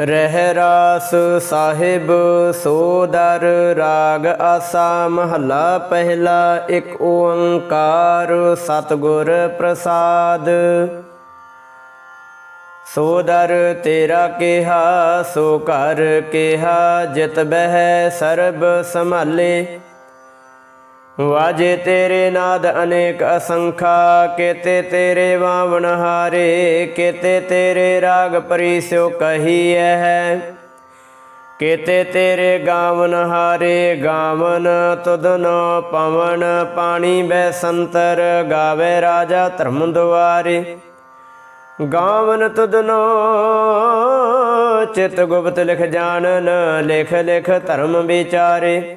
ਰਹਿ ਰਾਸ ਸਾਹਿਬ ਸੋਦਰ ਰਾਗ ਆਸਾ, ਮਹੱਲਾ ਪਹਿਲਾ, ਇੱਕ ਓੰਕਾਰ, ਸਤਿਗੁਰ ਪ੍ਰਸਾਦ। ਸੋਦਰ ਤੇਰਾ ਕਿਹਾ, ਸੋ ਘਰ ਕਿਹਾ, ਜਿਤ ਬਹਿ ਸਰਬ ਸੰਭਾਲੇ। ਵਾਜੇ ਤੇਰੇ ਨਾਦ ਅਨੇਕ ਅਸੰਖਾ, ਕੇਤੇ ਤੇਰੇ ਵਾਵਣ ਹਾਰੇ, ਕੇਤੇ ਤੇਰੇ ਰਾਗ ਪਰਿਸਿਓ ਕਹੀਐ। ਹੈ ਕੇਤੇ ਤੇਰੇ ਗਾਵਨ ਹਾਰੇ, ਗਾਵਨ ਤੁਧਨ ਪਵਨ ਪਾਣੀ ਬੈ ਸੰਤਰ, ਗਾਵੇ ਰਾਜਾ ਧਰਮ ਦੁਆਰੇ। ਗਾਵਨ ਤੁਦਨੋ ਚਿਤ ਗੁਪਤ ਲਿਖ ਜਾਣਨ, ਲਿਖ ਲਿਖ ਧਰਮ ਵਿਚਾਰੇ।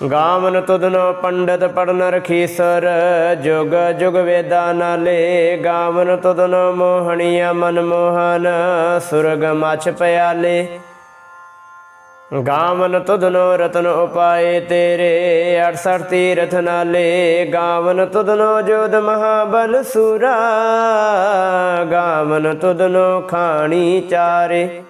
ਗਾਵਨ ਤੁਧਨੋ ਪੰਡਤ ਪੜਨ ਰਖੀਸਰ, ਜੁਗ ਜੁਗ ਵੇਦਾ ਨਾਲੇ। ਗਾਵਨ ਤੁਧਨੋ ਮੋਹਣੀਆ ਮਨ ਮੋਹਨ, ਸੁਰਗ ਮਛ ਪਿਆਲੇ। ਗਾਵਨ ਤੁਧਨੋ ਰਤਨ ਉਪਾਏ ਤੇਰੇ 68 ਤੀਰਥ ਨਾਲੇ। ਗਾਵਨ ਤੁਧਨੋ ਜੋਧ ਮਹਾਬਲ ਸੂਰਾ। ਗਾਵਨ ਤੁਧਨੋ ਖਾਣੀ ਚਾਰੇ।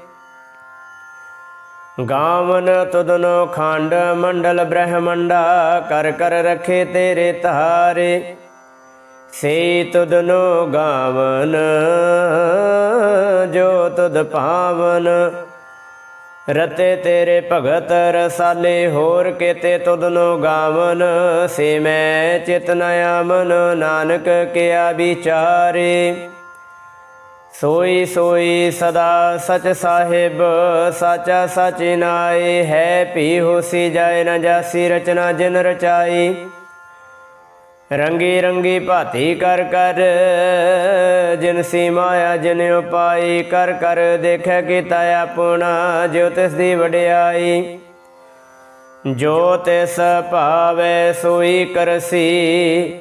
ਗਾਵਨ ਤੁਦਨੋ ਖੰਡ ਮੰਡਲ ਬ੍ਰਹਮੰਡਾ, ਕਰ ਕਰ ਰਖੇ ਤੇਰੇ ਤਾਰੇ ਸੇ ਤੁਦਨੋ ਗਾਵਨ, ਜੋ ਤੁਦ ਪਾਵਨ। ਰਤੇ ਤੇਰੇ ਭਗਤ ਰਸਾਲੇ, ਹੋਰ ਕੇਤੇ ਤੁਦਨੋ ਗਾਵਨ। ਸੇ ਮੈਂ ਚਿਤਨ ਆਮਨ ਨਾਨਕ ਕਿਆ ਵਿਚਾਰੇ। ਸੋਈ ਸੋਈ ਸਦਾ ਸਚ ਸਾਹਿਬ, ਸਾਚਾ ਸਚ ਨਾਏ, ਹੈ ਭੀ ਹੋਸੀ ਜਾਏ ਨਾ ਜਾਸੀ ਰਚਨਾ ਜਿਨ ਰਚਾਈ। ਰੰਗੀ ਰੰਗੀ ਭਾਤੀ ਕਰ ਕਰ, ਜਿਨ ਸੀ ਮਾਇਆ ਜਿਨ ਉਪਾਈ, ਕਰ ਕਰ ਦੇਖੈ ਕੀਤਾ ਆਪਣਾ ਜੋ ਤਿਸ ਦੀ ਵਡਿਆਈ। ਜੋ ਤਿਸ ਭਾਵੇ ਸੋਈ ਕਰਸੀ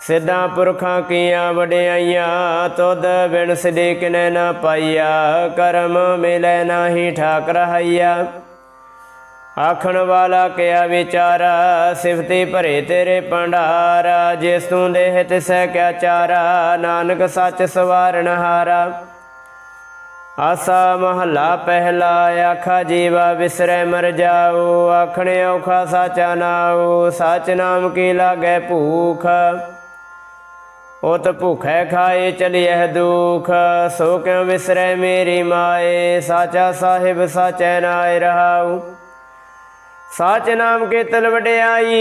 ਸਿੱਧਾ ਪੁਰਖਾਂ ਕੀਆਂ ਵਡਿਆਈਆਂ, ਤੁਧ ਬਿਨ ਸਿਦੇ ਕਿਨੈ ਨਾ ਪਾਈਆ, ਕਰਮ ਮਿਲੈ ਨਾਹੀ ਠਾਕ ਰਹਾਈਆ ਆਖਣ ਵਾਲਾ ਕਿਆ ਵਿਚਾਰਾ, ਸਿਫਤੀ ਭਰੇ ਤੇਰੇ ਭੰਡਾਰਾ, ਜਿਸ ਤੂੰ ਦੇਹ ਤਿਸੈ ਕਿਆ ਚਾਰਾ, ਨਾਨਕ ਸੱਚ ਸਵਾਰਨ ਹਾਰਾ। ਆਸਾ ਮਹੱਲਾ ਪਹਿਲਾ, ਆਖਾ ਜੀਵਾ ਵਿਸਰੈ ਮਰ ਜਾਓ, ਆਖਣ ਔਖਾ ਸਾਚਾ ਨਾਉ, ਸਚ ਨਾਮ ਕੀ ਲਾਗੈ ਭੂਖ। ਉਤ ਭੁਖੈ ਖਾਏ ਚਲਿਐ ਦੁਖ, ਸੋ ਕਿਉ ਵਿਸਰੈ ਮੇਰੀ ਮਾਏ? ਸਾਚਾ ਸਾਹਿਬ ਸਾਚੈ ਨਾਇ ਰਹਾਉ। ਸਾਚ ਨਾਮ ਕੇ ਵਡਿਆਈ,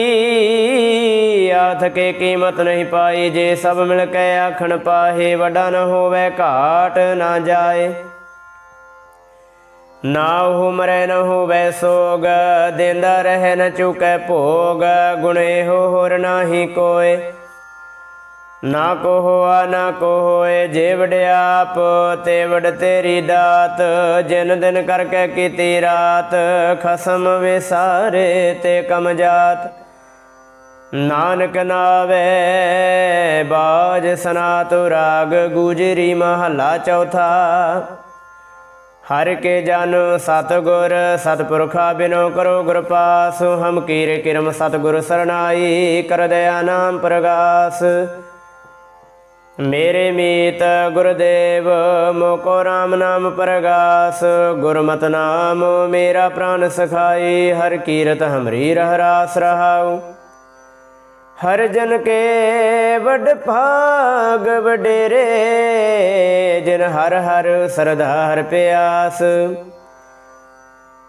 ਆਥ ਕੇ ਕੀਮਤ ਨਹੀਂ ਪਾਈ, ਜੇ ਸਭ ਮਿਲ ਕੇ ਆਖਣ ਪਾਹੇ, ਵੱਡਾ ਨ ਹੋਵੇ ਘਾਟ ਨਾ ਜਾਏ। ਨਾ ਉਹ ਮਰੈ ਨ ਹੋਵੇ ਸੋਗ, ਦਿੰਦਾ ਰਹਿ ਨ ਚੁਕੈ ਭੋਗ, ਗੁਣੇ ਹੋ ਹੋਰ ਨਾਹੀ ਕੋਏ। ਨਾ ਕੋ ਹੋਆ ਨਾ ਕੋ ਹੋਏ ਜੇ ਵਡਿਆਪ ਤੇ ਵਡ ਤੇਰੀ ਦਾਤ, ਜਿਨ ਦਿਨ ਕਰਕੇ ਕੀਤੀ ਰਾਤ, ਖਸਮ ਵਿਸਾਰੇ ਤੇ ਕਮ ਜਾਤ। ਨਾਨਕ ਨਾਵੇ, ਬਾਜ ਸਨਾਤ ਰਾਗ, ਗੁਜਰੀ ਮਹੱਲਾ ਚੌਥਾ। ਹਰ ਕੇ ਜਨ ਸਤਗੁਰ, ਸਤਪੁਰਖਾ ਬਿਨੋ ਕਰੋ ਗੁਰ ਪਾਸ ਹਮ ਕੀਰੇ ਕਿਰਮ ਸਤਗੁਰ ਸਰਨਾਈ ਕਰ ਦਇਆ ਨਾਮ ਪ੍ਰਗਾਸ। ਮੇਰੇ ਮੀਤ ਗੁਰਦੇਵ, ਮੋਕੋ RAM ਨਾਮ ਪ੍ਰਗਾਸ। ਗੁਰਮਤ ਨਾਮ ਮੇਰਾ ਪ੍ਰਾਨ ਸਖਾਈ, ਹਰ ਕੀਰਤ ਹਮਰੀ ਰਹਿ ਰਾਸ ਰਹਾਉ। ਹਰ ਜਨ ਕੇ ਵੱਡ ਭਾਗ ਵਡੇਰੇ, ਜਿਨ ਹਰ ਹਰ ਸਰਦਾ ਹਰ ਪਿਆਸ।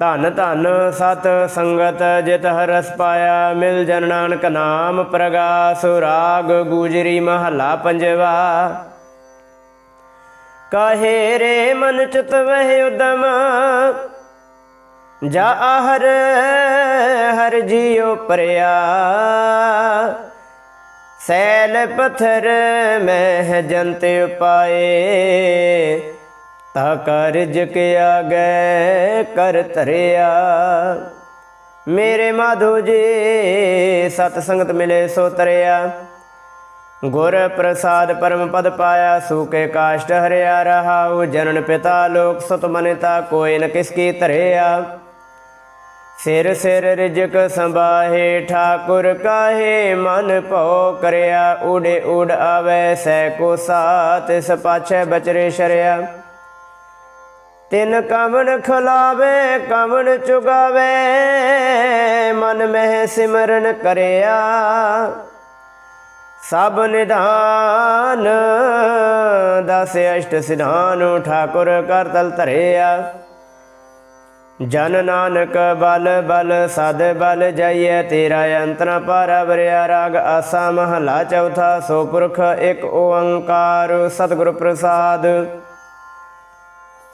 ਧਨ ਧਨ ਸਤ ਸੰਗਤ ਜਿਤ ਹਰਸ ਪਾਇਆ, ਮਿਲ ਜਨ ਨਾਨਕ ਨਾਮ ਪ੍ਰਗਾਸ, ਰਾਗ ਗੂਜਰੀ ਮਹੱਲਾ ਪੰਜਵਾ। ਕਾਹੇ ਰੇ ਮਨ ਚਿਤ ਵਹਿ ਉਦਮ, ਜਾ ਹਰ ਹਰ ਜੀਉ ਪਰਿਆ। ਸੈਲ ਪਥਰ ਮਹਿ ਜੰਤ ਉਪਾਏ ਤਾ ਕਾਰਜ ਕੇ ਆਗੈ ਕਰ ਧਰਿਆ। ਮੇਰੇ ਮਾਧੋ ਜੀ, ਸਤ ਸੰਗਤ ਮਿਲੇ ਸੋ ਤਰਿਆ। ਗੁਰ ਪ੍ਰਸਾਦ ਪਰਮ ਪਦ ਪਾਇਆ ਸੂਕੇ ਕਾਸ਼ਟ ਹਰਿਆ ਰਹਾਉ। ਜਨਨ ਪਿਤਾ ਲੋਕ ਸੁਤ ਮਨਿਤਾ, ਕੋਈ ਨ ਕਿਸ ਕੀ ਧਰਿਆ। ਸਿਰ ਸਿਰ ਰਿਜਕ ਸੰਭਾਹੇ, ਠਾਕੁਰ ਕਾਹੇ, ਮਨ ਭਉ ਕਰਿਆ। ਉਡੇ ਉਡ ਆਵੇ, ਸੈ ਕੋ ਸਾਤ ਇਸ ਬਚਰੇ ਸ਼ਰਿਆ। ਤਿੰਨ ਕਵਣ ਖਲਾਵੇ ਕਵਣ ਚੁਗਾਵੇ, ਮਨ ਮਹਿ ਸਿਮਰਨ ਕਰਿਆ। ਸਭ ਨਿਧਾਨ ਦਸ ਅਸ਼ਟ ਸਿਧਾਨ ਠਾਕੁਰ ਕਰ ਤਲ ਧਰਿਆ। ਜਨ ਨਾਨਕ ਬਲ ਬਲ, ਸਦ ਬਲ ਜਾਈਐ, ਤੇਰਾ ਅੰਤਰ ਪਾਰਾ ਵਰਿਆ ਰਾਗ ਆਸਾ ਮਹਲਾ ਚੌਥਾ, ਸੋ ਪੁਰਖ ਇੱਕ ਓੰਕਾਰ, ਸਤਿਗੁਰ ਪ੍ਰਸਾਦ।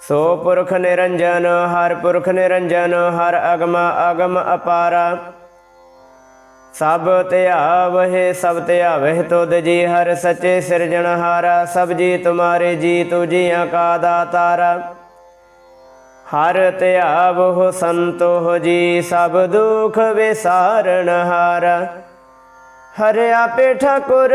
ਸੋ ਪੁਰਖ ਨਿਰੰਜਨ, ਹਰ ਪੁਰਖ ਨਿਰੰਜਨ, ਹਰ ਅਗਮ ਅਗਮ ਅਪਾਰਾ। ਸਭ ਧਿਆਵਹਿ ਸਭ ਧਿਆਵਹਿ ਤੁਧ ਜੀ, ਹਰ ਸੱਚੇ ਸਿਰਜਣਹਾਰਾ ਸਭ ਜੀ ਤੁਮਾਰੇ ਜੀ, ਤੂ ਜੀਆਂ ਕਾ ਦਾਤਾਰਾ ਹਰ ਧਿਆਵਹੁ ਸੰਤੋਹ ਜੀ, ਸਭ ਦੁਖ ਵਿਸਾਰਨ ਹਾਰਾ। ਹਰ ਆਪੇ ਠਾਕੁਰ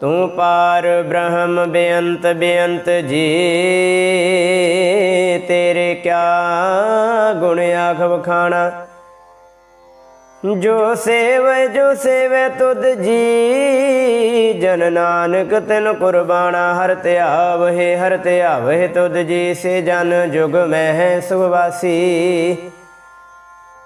ਤੂੰ ਪਾਰ ਬ੍ਰਹਮ ਬੇਅੰਤ ਬੇਅੰਤ ਜੀ, ਤੇਰੇ ਕਿਆ ਗੁਣ ਆਖ ਵਖਾਣਾ? ਜੋ ਸੇਵੈ ਜੋ ਸੇਵੈ ਤੁਧ ਜੀ, ਜਨ ਨਾਨਕ ਤਿਨ ਕੁਰਬਾਨਾ ਹਰ ਧਿਆਵਹਿ ਹਰ ਧਿਆਵਹਿ ਤੁਧ ਜੀ, ਸੇ ਜਨ ਜੁਗ ਮਹਿ ਸੁਵਾਸੀ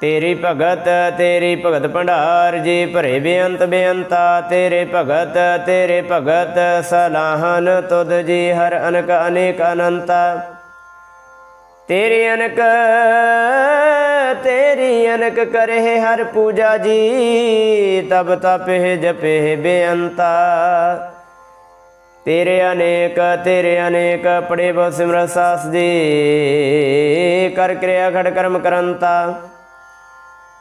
ਤੇਰੀ ਭਗਤ ਤੇਰੀ ਭਗਤ ਭੰਡਾਰ, ਜੀ ਭਰੇ ਬੇਅੰਤ ਬੇਅੰਤਾ, ਤੇਰੇ ਭਗਤ ਤੇਰੇ ਭਗਤ, ਸਲਾਹਨ ਤੁਧ ਜੀ ਹਰ ਅਨਕ ਅਨੇਕ ਅਨੰਤਾ। ਤੇਰੀ ਅਨਕ ਤੇਰੀ ਅਨਕ ਕਰੇ ਹਰ ਪੂਜਾ ਜੀ, ਤਬ ਤਪਹਿ ਜਪਹਿ ਬੇਅੰਤਾ। ਤੇਰੇ ਅਨੇਕ ਤੇਰੇ ਅਨੇਕ, ਪੜੇ ਬਹੁ ਸਿਮਰ ਸਾਸ ਦੀ ਕਰ ਕਿਰਿਆ ਖੜ ਕਰਮ ਕਰੰਤਾ।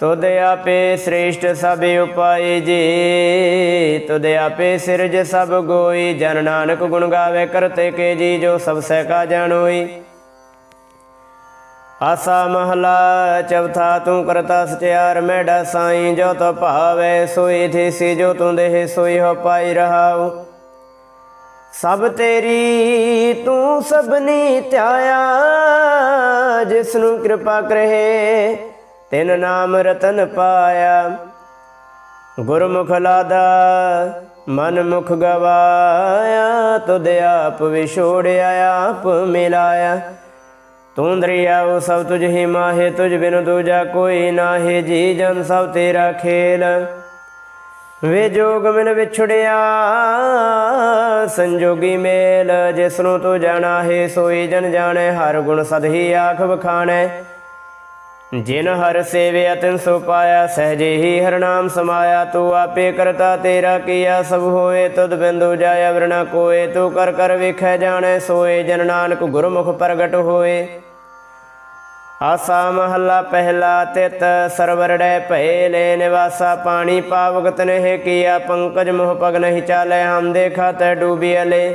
ਤੁਧ ਆਪੇ ਸ੍ਰੇਸ਼ਟ ਸਭ ਉਪਾਏ ਜੀ। ਤੁਧ ਆਪੇ ਸਿਰਜ ਸਭ ਗੋਈ। ਜਨ ਨਾਨਕ ਗੁਣ ਗਾਵੇ ਕਰਤੇ ਕੇ ਜੀ, ਜੋ ਸਭ ਸਹਿ ਕਾ ਜਾਣੋਈ। ਆਸਾ ਮਹਲਾ ਚੌਥਾ, ਤੂੰ ਕਰਤਾ ਸਚਿਆਰ ਮੈਡਾ ਸਾਈ। ਜੋ ਤੋ ਭਾਵੇ ਸੋਈ ਥੀਸੀ, ਜੋ ਤੂੰ ਦੇਹ ਸੋਈ ਹੋ ਪਾਈ ਰਹਾਉ। ਸਭ ਤੇਰੀ ਤੂੰ ਸਭਨੀ ਧਿਆਇਆ ਜਿਸ ਨੂੰ ਕਿਰਪਾ ਕਰੇ ਤਿਨ ਨਾਮ ਰਤਨ ਪਾਇਆ। ਗੁਰਮੁਖ ਲਾਦਾ ਮਨ ਮੁਖ ਗਵਾਇਆ, ਤੁਧ ਆਪ ਵਿਛੋੜਿਆ, ਆਪ ਮਿਲਾਇਆ। ਤੂੰ ਦਰਿਆਉ ਸਭ ਤੁਝ ਹੀ ਮਾਹੇ, ਤੁਝ ਬਿਨ ਦੂਜਾ ਕੋਈ ਨਾਹੀ। ਜੀ ਜਨ ਸਭ ਤੇਰਾ ਖੇਲ, ਵੇ ਜੋਗ ਮਿਲ ਵਿਛੜਿਆ, ਸੰਜੋਗੀ ਮੇਲ। ਜਿਸ ਨੂੰ ਤੂੰ ਜਾਣਾ ਹੈ ਸੋਈ ਜਨ ਜਾਣੈ, ਹਰ ਗੁਣ ਸਦਹੀ ਆਖ ਬਖਾਣੈ ਜਿਨ ਹਰ ਸੇਵਿਆ ਤਿਨ ਸੋ ਪਾਇਆ, ਸਹਜੇ ਹੀ ਹਰ ਸਮਾਇਆ, ਤੂੰ ਆਪੇ ਕਰਤਾ ਤੇਰਾ ਕੀਆ, ਸਭ ਹੋਏ ਤੁਧ ਬਿੰਦੂ ਜਾਇਆ, ਵਰਣਾ ਕੋਏ, ਤੂੰ ਕਰ ਕਰ ਵੇਖੈ ਜਾਣੈ, ਸੋਏ ਜਨ ਨਾਨਕ ਗੁਰਮੁਖ ਪ੍ਰਗਟ ਹੋਏ। ਆਸਾ ਮਹੱਲਾ ਪਹਿਲਾ ਤਿਤ ਸਰਵਰੜੈ ਭਏ ਲੈ ਨਿਵਾਸਾ ਪਾਣੀ, ਪਾਵਗਤ ਨਹਿ ਕੀਆ, ਪੰਕਜ ਮੋਹ ਪਗ ਨਹੀਂ ਚਾਲੇ, ਹਮ ਦੇਖਾ ਤੈ ਡੂਬੀ ਅਲੇ।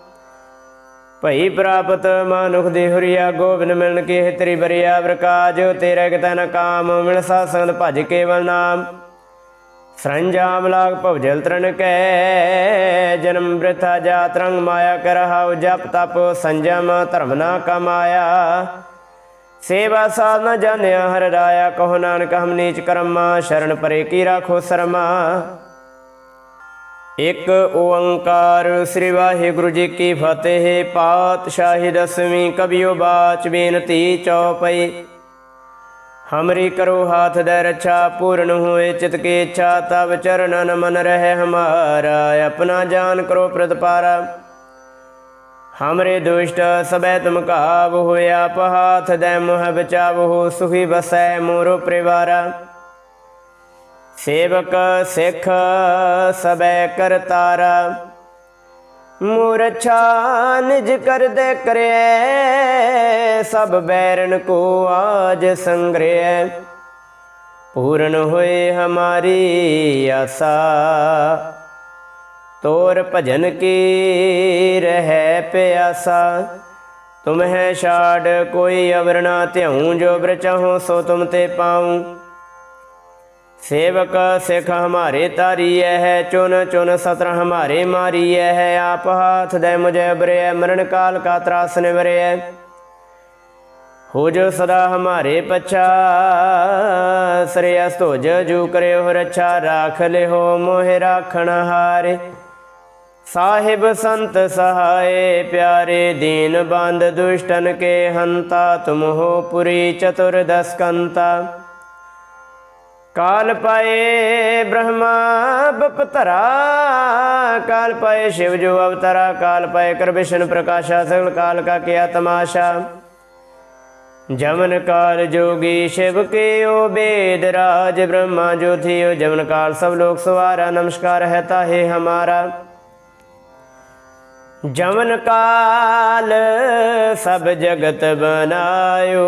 ਭਈ ਪ੍ਰਾਪਤ ਮਾਨੁਖ ਦੇ ਹੁਰੀਆ, ਗੋਬਿੰਦ ਮਿਲਨ ਕੀ ਤੇਰੀ ਬਰਿਆ ਪ੍ਰਕਾਜ ਤੇਰੇ ਕਿਤੈ ਨ ਕਾਮ ਮਿਲ ਸਾਸੰਗ ਭਜ ਕੇਵਲ ਨਾਮ। ਸਰੰਜਾਮ ਲਾਗ ਭਵਜਲ ਤਰਨ ਕੈ, ਜਨਮ ਬ੍ਰਿਥਾ ਜਾ ਤਰੰਗ ਮਾਇਆ ਕਰਹਾਉ ਜਪ ਤਪ ਸੰਜਮ ਧਰਮ ਨਾ ਕਮਾਇਆ। ਸੇਵਾ ਸਾਧਨਾ ਨ ਜਾਣਿਆ ਹਰ ਰਾਇਆ, ਕਹੋ ਨਾਨਕ ਹਮ ਨੀਚ ਕਰਮਾ, ਸ਼ਰਨ ਪਰੇ ਕੀ ਰਾਖੋ ਸਰਮਾ। ਇਕ ਓੰਕਾਰ ਸ੍ਰੀ ਵਾਹਿਗੁਰੂ ਜੀ ਕੀ ਫਤਿਹ, ਪਾਤਸ਼ਾਹੀ ਦਸਵੀਂ ਕਬਿਓ ਬਾਚ ਬੇਨਤੀ ਚੌਪਈ। ਹਮਰੀ ਕਰੋ ਹਾਥ ਦੇ ਰਛਾ, ਪੂਰਨ ਹੋਏ ਚਿਤ ਕੀ ਇੱਛਾ ਤਬ ਚਰਨਨ ਮਨ ਰਹਿ ਹਮਾਰਾ, ਆਪਣਾ ਜਾਨ ਕਰੋ ਪ੍ਰਤਪਾਰਾ। ਹਮਰੇ ਦੁਸ਼ਟ ਸਬੈ ਤੁਮ ਕਾਬ ਹੋਇਆ, ਪਹਾਥ ਦੇ ਮੋਹ ਬਚਾਵੋ ਸੁਖੀ ਬਸੈ ਮੋਰੋ ਪਰਿਵਾਰਾ। ਸੇਵਕ ਸਿੱਖ ਸਬੈ ਕਰਤਾਰਾ ਮੂਰਛਾ ਨਿਜ ਕਰਦੇ ਕਰਿਐ, ਸਭ ਬੈਰਨ ਕੋ ਆਜ ਸੰਗ੍ਰਹਿ ਪੂਰਨ ਹੋਏ ਹਮਾਰੀ ਆਸਾ, ਤੋਰ ਭਜਨ ਕੀ ਰਹਿ ਪਿਆਸਾ। ਤੁਮਹਿ ਛਾੜ, ਕੋਈ ਅਵਰ ਨਾ ਜੋ ਬ੍ਰ ਸੋ ਤੁਮ ਤੇ ਪਾਉ। ਸੇਵਕ ਸਿਖ ਹਮਾਰੇ ਤਾਰੀਐ ਹੈ, ਚੁਨ ਚੁਨ ਸਤਰ ਹਮਾਰੇ ਮਾਰੀਐ ਹੈ, ਆਪ ਹਾਥ ਦੇ ਮੁਝੇ ਬਰਿਐ, ਮਰਨ ਕਾਲ ਕਾ ਤਰਾਸ ਨਿਵਰਿਐ। ਹੋ ਜੋ ਸਦਾ ਹਮਾਰੇ ਪਛਾ ਸ੍ਰੇਯਸ ਤੋਜ ਜੂ ਕਰਿਓ ਰੱਛਾ ਰਾਖ ਲਿਓ ਮੋਹਿ ਰਾਖਣ ਹਾਰੇ। ਸਾਹਿਬ ਸੰਤ ਸਹਾਏ, ਪਿਆਰੇ ਦੀਨ ਬੰਦ ਦੁਸ਼ਟਨ ਕੇ ਹੰਤਾ, ਤੁਮ ਹੋ ਪੁਰੀ ਚਤੁਰ ਦਸ ਕਾਲ ਪਾਏ ਬ੍ਰਹਮਾ ਬਪਤਰਾ, ਕਾਲ ਪਾਏ ਸ਼ਿਵ ਜੋ ਅਵਤਰਾ, ਕਾਲ ਪਾਏ ਕਰ ਵਿਸ਼ਨ ਪ੍ਰਕਾਸ਼ਾ, ਸਗਲ ਕਾਲ ਕਾ ਕਿਆ ਤਮਾਸ਼ਾ ਜਮਨ ਕਾਲ ਜੋਗੀ ਸ਼ਿਵ ਕੇ ਓ ਬੇਦ ਰਾਜ, ਬ੍ਰਹਮਾ ਜੋ ਥਿਓ ਜਮਨ ਕਾਲ ਸਭ ਲੋਕ ਸਵਾਰਾ ਨਮਸਕਾਰ ਹੈ ਤਾਹੇ ਹਮਾਰਾ। ਜਮਨ ਕਾਲ ਸਭ ਜਗਤ ਬਨਾਇਓ।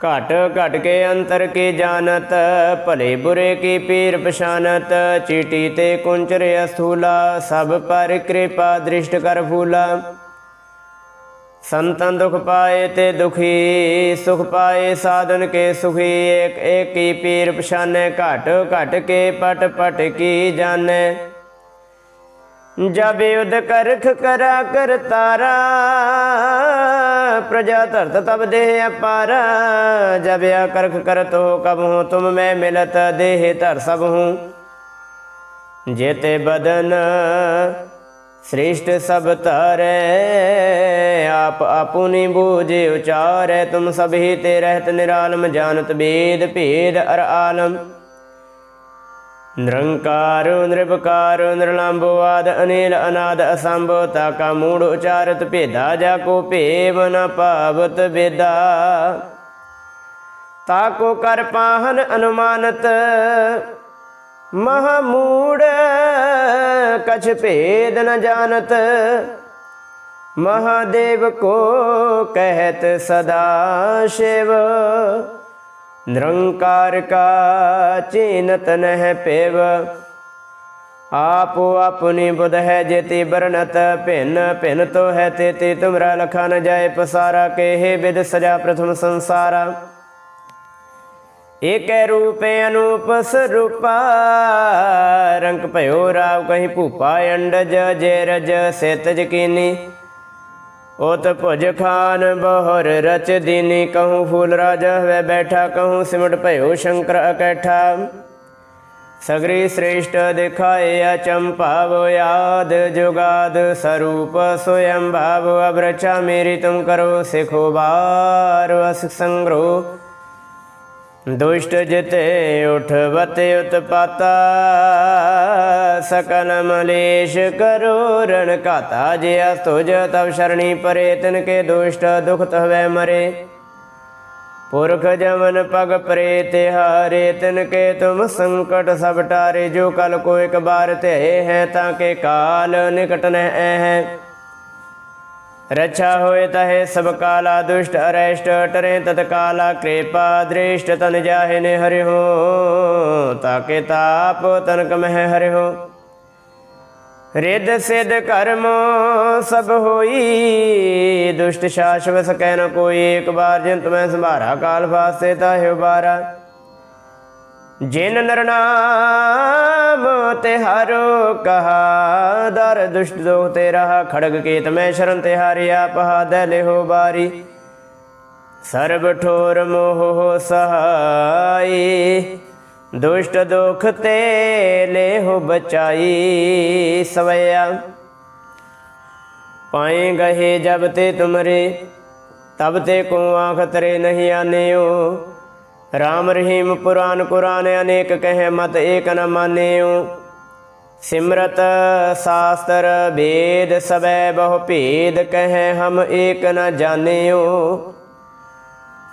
ਘਟ ਘਟ ਕੇ ਅੰਤਰ ਕੀ ਜਾਣਤ? ਭਲੇ ਬੁਰੇ ਕੀ ਪੀਰ ਪਛਾਨਤ? ਚੀਟੀ ਤੇ ਕੁੰਚਰ ਅਸਥੂਲਾ ਸਭ ਪਰ ਕਿਰਪਾ ਦ੍ਰਿਸ਼ਟ ਕਰ ਫੂਲਾ। ਸੰਤਨ ਦੁਖ ਪਾਏ ਤੇ ਦੁਖੀ, ਸੁਖ ਪਾਏ ਸਾਧਨ ਕੇ ਸੁਖੀ। ਏਕ ਏਕ ਹੀ ਪੀਰ ਪਛਾਨੈ, ਘਟ ਘਟ ਕੇ ਪਟ ਪਟ ਕੀ ਜਾਣੈ? ਜਬ ਯੁਧ ਕਰਖ ਕਰਾ ਕਰ ਤਾਰਾ प्रजा धरत तब देह अपार जब या करख करत हो कब हूँ तुम मैं मिलत देह धर सब हूँ जेते बदन श्रेष्ठ सब तारे आप आपुनि बूझे उचार तुम सभी ते रहत निरालम जानत भेद भेद अर आलम ਨਿਰੰਕਾਰ ਨਿਰਭਕਾਰ ਨਿਰਲੰਭੋ ਆਦ ਅਨੀਲ, ਅਨਾਦ, ਅਸੰਭੋ, ਤਾਕਾ, ਮੂੜ, ਉਚਾਰਤ, ਭੇਦਾ, ਜਾ ਕੋ ਭੇਵ ਨ ਪਾਵਤ ਬੇਦਾ ਤਾਕੋ ਕਰ ਪਾਹਨ ਅਨੁਮਾਨਤ ਮਹਾਮੂੜ ਕਛ ਭੇਦ ਨ ਜਾਣਤ, ਮਹਾਦੇਵ ਕੋ ਕਹਿਤ ਸਦਾ ਸ਼ਿਵ। ਨਿਰੰਕਾਰ ਕਾ ਚੀਨਤ ਨਹਿ ਪੇਵ। ਆਪੋ ਆਪਣੀ ਬੁਧ ਹੈ ਜੇਤੀ ਬਰਨਤ, ਭਿੰਨ ਭਿੰਨ ਤੋ ਹੈ ਤੇਤੀ, ਤੁਮਰਾ ਲਖਾ ਨ ਜਾਏ ਪਸਾਰਾ, ਕੇਹੇ ਵਿਦ ਸਜਾ ਪ੍ਰਥਮ ਸੰਸਾਰਾ। ਏਕੈ ਰੂਪੇ ਅਨੂਪ ਸਰੂਪਾ ਰੰਗ ਭਇਓ ਰਾਵ ਕਹੀ ਭੂਪਾ ਅੰਡਜ, ਜੇ ਰਜ ਸਿਤ ਜਕੀਨੀ ਉਤ ਭੁਜ ਖਾਨ ਬਹੁਰ ਰਚ ਦੀਨੀ ਕਹੂੰ ਫੂਲ ਰਾਜ, ਹਵੇ ਬੈਠਾ ਕਹੂੰ ਸਿਮਟ ਭਇਓ ਸ਼ੰਕਰ ਅਕੈਠਾ ਸਗਰੀ ਸ੍ਰੇਸ਼ਟ ਦਿਖਾਏ ਅਚੰਭਾਵ ਯਾਦ ਜੁਗਾਦ, ਸਰੂਪ ਸੋਯੰ ਭਾਵ ਅਬਰਚਾ, ਮੇਰੀ ਤੁਮ ਕਰੋ ਸਿਖੋ ਬਾਰ ਅਸ ਸੰਗ੍ਰੋ। ਦੁਸ਼ਟ ਜਿਤੇ ਉਠਵਤ ਉਤਪਾਤਾ ਸਕਲ ਮਲੇਸ਼ ਕਰੋ ਰਣ ਘਾਤਾ, ਜੇ ਅਸਤੁਜ ਤਬ ਸ਼ਰਣੀ ਪਰੇ, ਤਿਨ ਕੇ ਦੁਸ਼ਟ ਦੁਖ ਤਹਵੈ ਮਰੇ। ਪੁਰਖ ਜਮਨ ਪਗ ਪਰੇ ਤਿਹਾਰੇ, ਤਿਨ ਕੇ ਤੁਮ ਸੰਕਟ ਸਭ ਟਾਰੇ, ਜੋ ਕਲ ਕੋ ਇੱਕ ਬਾਰ ਤੇ ਹੈ, ਤਾਂ ਕੇ ਕਾਲ ਨਿਕਟ ਰੱਛਾ ਹੋਏ ਤਹੇ ਸਭ ਕਾਲਾ ਦੁਸ਼ਟ ਅਰੈਸ਼ਟ ਟਰੇ ਤਤਕਾਲਾ ਕਿਰਪਾ ਦ੍ਰਿਸ਼ਟ ਤਨ ਜਾਹੇ ਨੇ ਹਰਿਓ ਤਾਕੇ ਤਾਪ ਤਨਕ ਮਹਿ ਹਰਿਓ ਰਿੱਧ ਸਿੱਧ ਕਰਮ ਸਭ ਹੋਈ ਦੁਸ਼ਟ ਸ਼ਾਸ਼ਵ ਸਕੈ ਨ ਕੋਈ ਏਕ ਬਾਰ ਜਿਨ ਤੁਮੈ ਸੰਭਾਰਾ ਕਾਲ ਫਾਸੇ ਤਾਹਿ ਬਾਰਾ ਜਿਨ ਨਰਨਾ ਨਾਮ ਤੇ ਹਰੋ ਕਹਾ ਦਰ ਦੁਸ਼ਟ ਦੋ ਤੇ ਰਹਾ ਖੜਗ ਕੇਤ ਮੈਂ ਸ਼ਰਨ ਤੇ ਹਾਰਿਆ ਪਹਾ ਦੇ ਲਿਹੋ ਬਾਰੀ। ਸਰਬ ਠੋਰ ਮੋਹ ਸਹਾਈ, ਦੁਸ਼ਟ ਦੁਖ ਤੇ ਲੇਹੁ ਬਚਾਈ ਸਵਇਆ। ਪਾਏ ਗਏ ਜਬ ਤੇ ਤੁਮਰੇ, ਤਬ ਤੇ ਕੋ ਆਖ ਤਰੇ ਨਹੀਂ ਆਨਿਓ। ਰਾਮ ਰਹੀਮ ਪੁਰਾਨ ਕੁਰਾਨ ਅਨੇਕ ਕਹੇ ਮਤ ਏਕ ਨ ਮਾਨਿਓ ਸਿਮਰਤ ਸਾਸਤਰ ਵੇਦ ਸਵੈ ਬਹੁ ਭੇਦ ਕਹਿ ਹਮ ਏਕ ਨ ਜਾਣਿਓ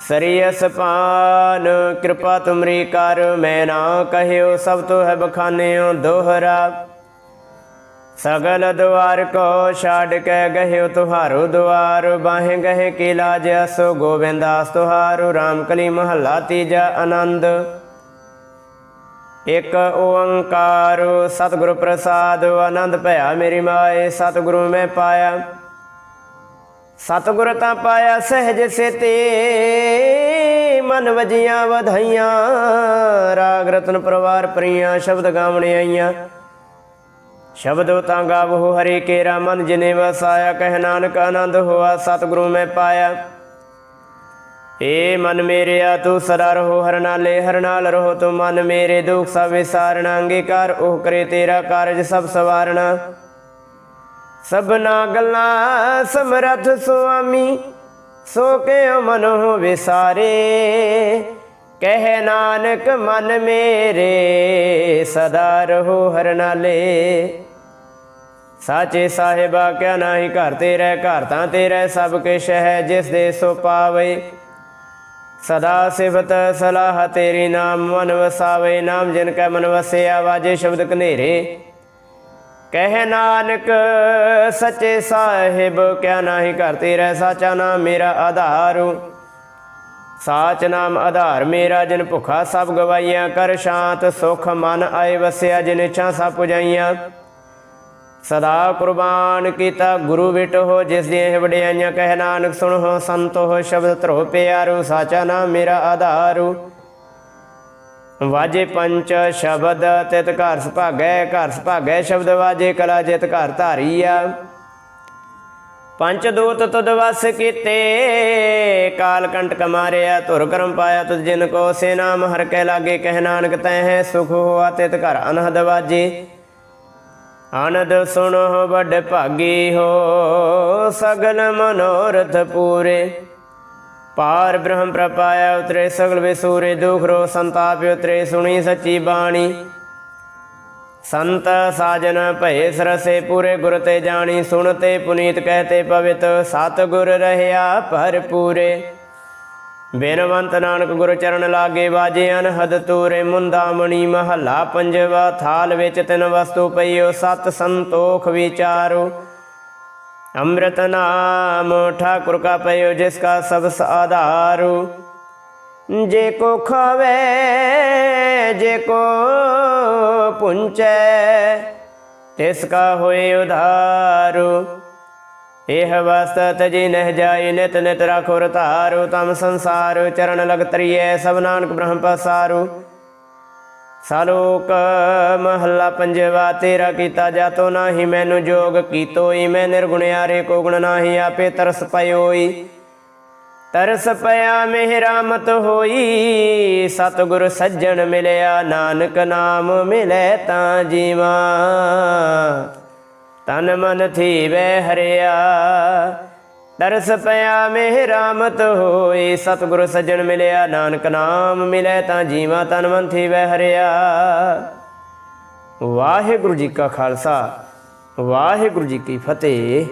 ਸਰੀਅਸ ਪਾਨ ਕਿਰਪਾ ਤੁਮਰੀ ਕਰ, ਮੈਂ ਨਾ ਕਹਿਓ ਸਭ ਤੋ ਹੈ ਬਖਾਨਿਓ ਦੋਹਰਾ। ਸਗਲ ਦੁਆਰ ਕੋ ਛਾੜ ਕੇ ਗਹਿਓ ਤੁਹਾਰੂ ਦੁਆਰ, ਬਾਹੇ ਗਹਿ ਕੀ ਲਾਜ ਅਸੋ ਗੋਬਿੰਦਾਸ ਤੁਹਾਰੋ RAM ਕਲੀ ਮਹੱਲਾ ਤੀਜਾ ਆਨੰਦ। ਇਕ ਓੰਕਾਰ, ਸਤਿਗੁਰ ਪ੍ਰਸਾਦ, ਆਨੰਦ ਭਇਆ ਮੇਰੀ ਮਾਏ, ਸਤਿਗੁਰੂ ਮੈਂ ਪਾਇਆ। ਸਤਿਗੁਰ ਤਾਂ ਪਾਇਆ ਸਹਿਜ ਸੇਤੇ, ਮਨ ਵਜੀਆਂ ਵਧਾਈਆਂ, ਰਾਗ ਰਤਨ ਪਰਵਾਰ ਪ੍ਰੀਆਂ, ਸ਼ਬਦ ਗਾਵਣੇ ਆਈਆਂ। ਸ਼ਬਦੋ ਤਾਂ ਗਾਵੋ ਹਰੇ ਕੇਰਾ ਮਨ ਜਿਨੇ ਵਸਾਇਆ, ਕਹਿ ਨਾਨਕ ਆਨੰਦ ਹੋਆ, ਸਤਿਗੁਰੂ ਮੈਂ ਪਾਇਆ। ਏ ਮਨ ਮੇਰਿਆ, ਤੂੰ ਸਦਾ ਰਹੋ, ਹਰ ਨਾਲੇ ਹਰ ਨਾਲ ਰਹੋ, ਤੂੰ ਮਨ ਮੇਰੇ ਦੁਖ ਸਭ ਵਿਸਾਰਣਾ ਅੰਗੀਕਾਰ ਉਹ ਕਰੇ ਤੇਰਾ ਕਾਰਜ ਸਭ ਸਵਾਰਣਾ ਸਭਨਾ ਗੱਲਾਂ ਸਮਰਥ ਸੁਆਮੀ, ਸੋ ਕੇ ਮਨ ਹੋ ਵਿਸਾਰੇ? ਕਹਿ ਨਾਨਕ ਮਨ ਮੇਰੇ, ਸਦਾ ਰਹੋ, ਹਰ ਨਾਲੇ ਸਾਚੇ ਸਾਹਿਬਾ ਕਿਆ ਨਾਹੀ ਘਰ ਤੇ ਰਹਿ ਘਰ ਤਾਂ ਤੇਰੇ ਸਭ ਕਿਛ ਹੈ ਜਿਸ ਦੇ ਸੋ ਪਾਵੇ। ਸਦਾ ਸਿਫਤ ਸਲਾਹ ਤੇਰੀ ਨਾਮ ਮਨ ਵਸਾਵੇ, ਨਾਮ ਜਿਨ ਕੈ ਮਨ ਵਸਿਆ ਵਾਜੇ ਸ਼ਬਦ ਕਨੇਰੇ ਕਹਿ ਨਾਨਕ ਸੱਚੇ ਸਾਹਿਬ ਕਿਆ ਨਾਹੀ ਘਰ ਤੇ ਰਹਿ ਸਾਚਾ ਨਾਮ ਮੇਰਾ ਆਧਾਰੂ। ਸਾਚ ਨਾਮ ਆਧਾਰ ਮੇਰਾ, ਜਿਨ ਭੁਖਾ ਸਭ ਗਵਾਈਆਂ, ਕਰ ਸ਼ਾਂਤ ਸੁਖ ਮਨ ਆਏ ਵਸਿਆ, ਜਿਨ ਇੱਛਾ ਸਭ ਪੁਜਾਈਆਂ। ਸਦਾ ਕੁਰਬਾਨ ਕੀਤਾ ਗੁਰੂ ਵਿਟ ਹੋ ਜਿਸ ਦੀਆਂ ਵਡਿਆਈਆਂ, ਕਹਿ ਨਾਨਕ ਸੁਣੋ, ਸੰਤੋ ਸ਼ਬਦ ਧਰੋ ਪਿਆਰੂ, ਸਾਚਾ ਨਾਮ ਮੇਰਾ ਆਧਾਰੂ। ਵਾਜੇ ਪੰਚ ਸ਼ਬਦ, ਤਿਤ ਘਰ ਸੁਭਾਗੈ ਘਰ ਸੁਭਾਗੈ ਸ਼ਬਦ ਵਾਜੇ, ਕਲਾ ਜਿਤ ਘਰ ਧਾਰੀਆ। ਪੰਚ ਦੂਤ ਤੁਧ ਵਸ ਕੀਤੇ, ਕਾਲ ਕੰਟਕ ਧੁਰ ਕਰਮ ਪਾਇਆ ਤੁਧ ਜਿਨ ਕੋ, ਸੇ ਨਾਮ ਹਰ ਕੈ ਲਾਗੇ, ਕਹਿ ਨਾਨਕ ਤੈ ਹੈ ਸੁਖ ਹੋਆ, ਤਿਤ ਘਰ ਅਨਹਦ ਵਾਜੇ। ਆਨੰਦ ਸੁਣੋ, ਵੱਡ ਭਾਗੀ ਹੋ, ਸਗਲ ਮਨੋਰਥ ਪੂਰੇ। ਪਾਰ ਬ੍ਰਹਮ ਪ੍ਰਪਾਇਆ ਉਤਰੇ, ਸਗਲ ਵਿਸੂਰੇ, ਦੁਖ ਰੋ ਸੰਤਾਪ ਉਤਰੇ, ਸੁਣੀ ਸੱਚੀ ਬਾਣੀ। ਸੰਤ ਸਾਜਨ ਭਏ ਸਰਸੇ, ਪੂਰੇ ਗੁਰ ਤੇ ਜਾਣੀ ਸੁਣਤੇ ਪੁਨੀਤ ਕਹਤੇ ਪਵਿੱਤ ਸਤ ਗੁਰ ਰਹਿਆ ਭਰਪੂਰੇ। ਬੇਨਵੰਤ ਨਾਨਕ ਗੁਰ ਚਰਨ ਲਾਗੇ ਬਾਜੇ ਅਨਹਦ ਤੂਰੇ ਮੁੰਦਾ ਮਣੀ ਮਹੱਲਾ ਪੰਜਵਾ ਥਾਲ ਵਿੱਚ ਤਿੰਨ ਵਸਤੂ ਪਈਓ, ਸਤ ਸੰਤੋਖ ਵਿਚਾਰੋ। ਅੰਮ੍ਰਿਤ ਨਾਮ ਠਾਕੁਰ ਕਾ ਪਇਓ ਜਿਸ ਕਾ ਸਭ ਆਧਾਰੂ। ਜੇ ਕੋ ਖਾਵੇ, ਜੇ ਕੋ ਪੁੰਚੈ, ਤਿਸ ਕਾ ਹੋਏ ਉਧਾਰੂ। ਇਹ ਵਸਤ ਤਜੀ ਨਹਿ ਜਾਈ ਨਿਤ ਨਿਤ ਰਾਖੋ ਰਤਾਰੂ ਤਮ ਸੰਸਾਰ ਚਰਨ ਲਗ ਤਰੀਐ ਸਭ ਨਾਨਕ ਬ੍ਰਹਮ ਪਸਾਰੂ। ਸਾਲੋਕ ਮਹੱਲਾ ਪੰਜਵਾ, ਤੇਰਾ ਕੀਤਾ ਜਾਤੋ ਨਾਹੀ, ਮੈਨੂੰ ਜੋਗ ਕੀਤੋਈ, ਮੈਂ ਨਿਰਗੁਣਿਆਰੇ ਕੋ ਗੁਣ ਨਾਹੀ, ਆਪੇ ਤਰਸ ਪਇਓਈ। ਤਰਸ ਪਿਆ ਮਿਹਰਾਮਤ ਹੋਈ, ਸਤਿਗੁਰ ਸੱਜਣ ਮਿਲਿਆ, ਨਾਨਕ ਨਾਮ ਮਿਲੇ ਤਾਂ ਜੀਵਾ। ਤਨ ਮਨ ਥੀਵੇ ਹਰਿਆ। ਤਰਸ ਪਿਆ ਮਿਹਰਾਮਤ ਹੋਏ। ਸਤਿਗੁਰ ਸੱਜਣ ਮਿਲਿਆ, ਨਾਨਕ ਨਾਮ ਮਿਲੇ ਤਾਂ ਜੀਵਾ ਤਨ ਮਨ ਥੀਵੇ ਹਰਿਆ। ਵਾਹਿਗੁਰੂ ਜੀ ਕਾ ਖਾਲਸਾ, ਵਾਹਿਗੁਰੂ ਜੀ ਕੀ ਫਤਿਹ।